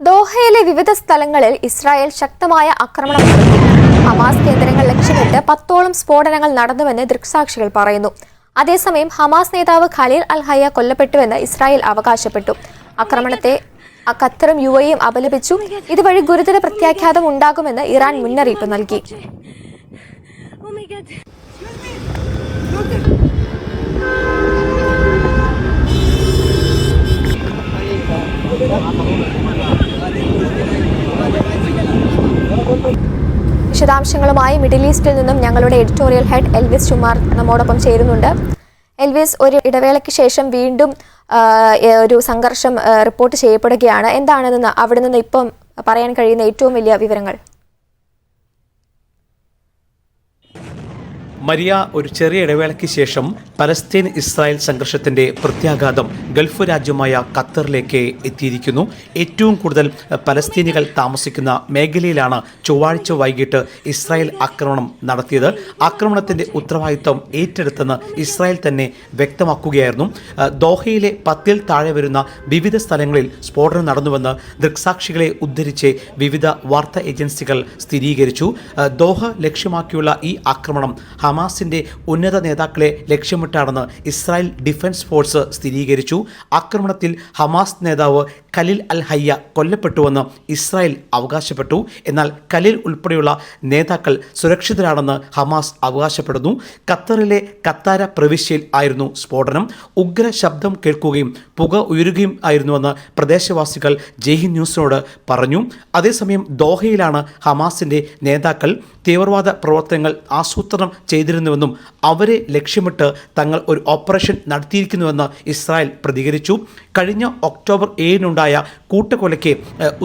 ദോഹയിലെ വിവിധ സ്ഥലങ്ങളിൽ ഇസ്രായേൽ ശക്തമായ ആക്രമണം നടത്തി. ഹമാസ് കേന്ദ്രങ്ങൾ ലക്ഷ്യമിട്ട് പത്തോളം സ്ഫോടനങ്ങൾ നടന്നുവെന്ന് ദൃക്സാക്ഷികൾ പറയുന്നു. അതേസമയം ഹമാസ് നേതാവ് ഖലീൽ അൽ ഹയ്യ കൊല്ലപ്പെട്ടുവെന്ന് ഇസ്രായേൽ അവകാശപ്പെട്ടു. ആക്രമണത്തെ ഖത്തറും യു എയും അപലപിച്ചു. ഇതുവഴി ഗുരുതര പ്രത്യാഘാതം ഉണ്ടാകുമെന്ന് ഇറാൻ മുന്നറിയിപ്പ് നൽകി. വിശദാംശങ്ങളുമായി മിഡിൽ ഈസ്റ്റിൽ നിന്നും ഞങ്ങളുടെ എഡിറ്റോറിയൽ ഹെഡ് എൽവിസ് ചുമാർ നമ്മോടൊപ്പം ചേരുന്നുണ്ട്. എൽവിസ് ഒരു ഇടവേളയ്ക്ക് ശേഷം വീണ്ടും ഒരു സംഘർഷം റിപ്പോർട്ട് ചെയ്യപ്പെടുകയാണ്. എന്താണെന്ന് അവിടെ നിന്ന് ഇപ്പം പറയാൻ കഴിയുന്ന ഏറ്റവും വലിയ വിവരങ്ങൾ? മരിയ ഒരു ചെറിയ ഇടവേളയ്ക്ക് ശേഷം പലസ്തീൻ ഇസ്രായേൽ സംഘർഷത്തിന്റെ പ്രത്യാഘാതം ഗൾഫ് രാജ്യമായ ഖത്തറിലേക്ക് എത്തിയിരിക്കുന്നു. ഏറ്റവും കൂടുതൽ പലസ്തീനികൾ താമസിക്കുന്ന മേഖലയിലാണ് ചൊവ്വാഴ്ച വൈകിട്ട് ഇസ്രായേൽ ആക്രമണം നടത്തിയത്. ആക്രമണത്തിന്റെ ഉത്തരവാദിത്വം ഏറ്റെടുത്തെന്ന് ഇസ്രായേൽ തന്നെ വ്യക്തമാക്കുകയായിരുന്നു. ദോഹയിലെ പത്തിൽ താഴെ വരുന്ന വിവിധ സ്ഥലങ്ങളിൽ സ്ഫോടനം നടന്നുവെന്ന് ദൃക്സാക്ഷികളെ ഉദ്ധരിച്ച് വിവിധ വാർത്താ ഏജൻസികൾ സ്ഥിരീകരിച്ചു. ദോഹ ലക്ഷ്യമാക്കിയുള്ള ഈ ആക്രമണം ഹമാസിന്റെ ഉന്നത നേതാക്കളെ ലക്ഷ്യമിട്ടാണെന്ന് ഇസ്രായേൽ ഡിഫൻസ് ഫോഴ്സ് സ്ഥിരീകരിച്ചു. ആക്രമണത്തിൽ ഹമാസ് നേതാവ് ഖലിൽ അൽ ഹയ്യ കൊല്ലപ്പെട്ടുവെന്ന് ഇസ്രായേൽ അവകാശപ്പെട്ടു. എന്നാൽ ഖലിൽ ഉൾപ്പെടെയുള്ള നേതാക്കൾ സുരക്ഷിതരാണെന്ന് ഹമാസ് അവകാശപ്പെടുന്നു. ഖത്തറിലെ കത്താര പ്രവിശ്യയിൽ ആയിരുന്നു സ്ഫോടനം. ഉഗ്ര ശബ്ദം കേൾക്കുകയും പുക ഉയരുകയും ആയിരുന്നുവെന്ന് പ്രദേശവാസികൾ ജയ്ഹിൻ ന്യൂസിനോട് പറഞ്ഞു. അതേസമയം ദോഹയിലാണ് ഹമാസിന്റെ നേതാക്കൾ. തീവ്രവാദ പ്രവർത്തനങ്ങൾ ആസൂത്രണം ചെയ്തിരുന്നുവെന്നും അവരെ ലക്ഷ്യമിട്ട് തങ്ങൾ ഒരു ഓപ്പറേഷൻ നടത്തിയിരിക്കുന്നുവെന്ന് ഇസ്രായേൽ പ്രതികരിച്ചു. കഴിഞ്ഞ ഒക്ടോബർ ഏഴിനുണ്ടായ കൂട്ടക്കൊലയ്ക്ക്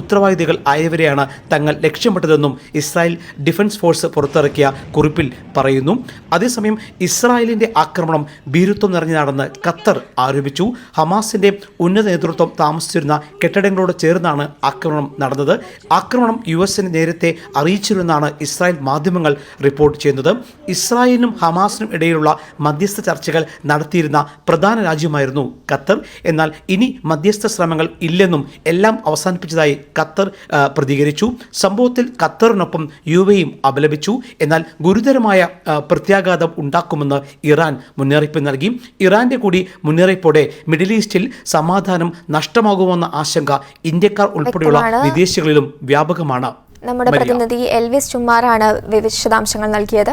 ഉത്തരവാദികൾ ആയവരെയാണ് തങ്ങൾ ലക്ഷ്യമിട്ടതെന്നും ഇസ്രായേൽ ഡിഫൻസ് ഫോഴ്സ് പുറത്തിറക്കിയ കുറിപ്പിൽ പറയുന്നു. അതേസമയം ഇസ്രായേലിന്റെ ആക്രമണം ഭീരുത്വം നിറഞ്ഞതാണെന്ന് ഖത്തർ ആരോപിച്ചു. ഹമാസിന്റെ ഉന്നത നേതൃത്വം താമസിച്ചിരുന്ന കെട്ടിടങ്ങളോട് ചേർന്നാണ് ആക്രമണം നടന്നത്. ആക്രമണം യു എസിന് നേരത്തെ അറിയിച്ചിരുന്നാണ് ഇസ്രായേൽ മാധ്യമങ്ങൾ റിപ്പോർട്ട് ചെയ്യുന്നത്. ഇസ്രായേലിനും ഹമാസിനും ഇടയിലുള്ള മധ്യസ്ഥ ചർച്ചകൾ നടത്തിയിരുന്ന പ്രധാന രാജ്യമായിരുന്നു ഖത്തർ. എന്നാൽ ഇനി മധ്യസ്ഥ ശ്രമങ്ങൾ ഇല്ലെന്നും എല്ലാം അവസാനിപ്പിച്ചതായി ഖത്തർ പ്രതികരിച്ചു. സംഭവത്തിൽ ഖത്തറിനൊപ്പം യു എയും അപലപിച്ചു. എന്നാൽ ഗുരുതരമായ പ്രത്യാഘാതം ഉണ്ടാക്കുമെന്ന് ഇറാൻ മുന്നറിയിപ്പ് നൽകി. ഇറാന്റെ കൂടി മുന്നറിയിപ്പോടെ മിഡിൽ ഈസ്റ്റിൽ സമാധാനം നഷ്ടമാകുമെന്ന ആശങ്ക ഇന്ത്യക്കാർ ഉൾപ്പെടെയുള്ള വിദേശികളിലും വ്യാപകമാണ്. നമ്മുടെ. പ്രതിനിധി എൽവിസ് ചുമ്മാറാണ് വിശദാംശങ്ങൾ നൽകിയത്.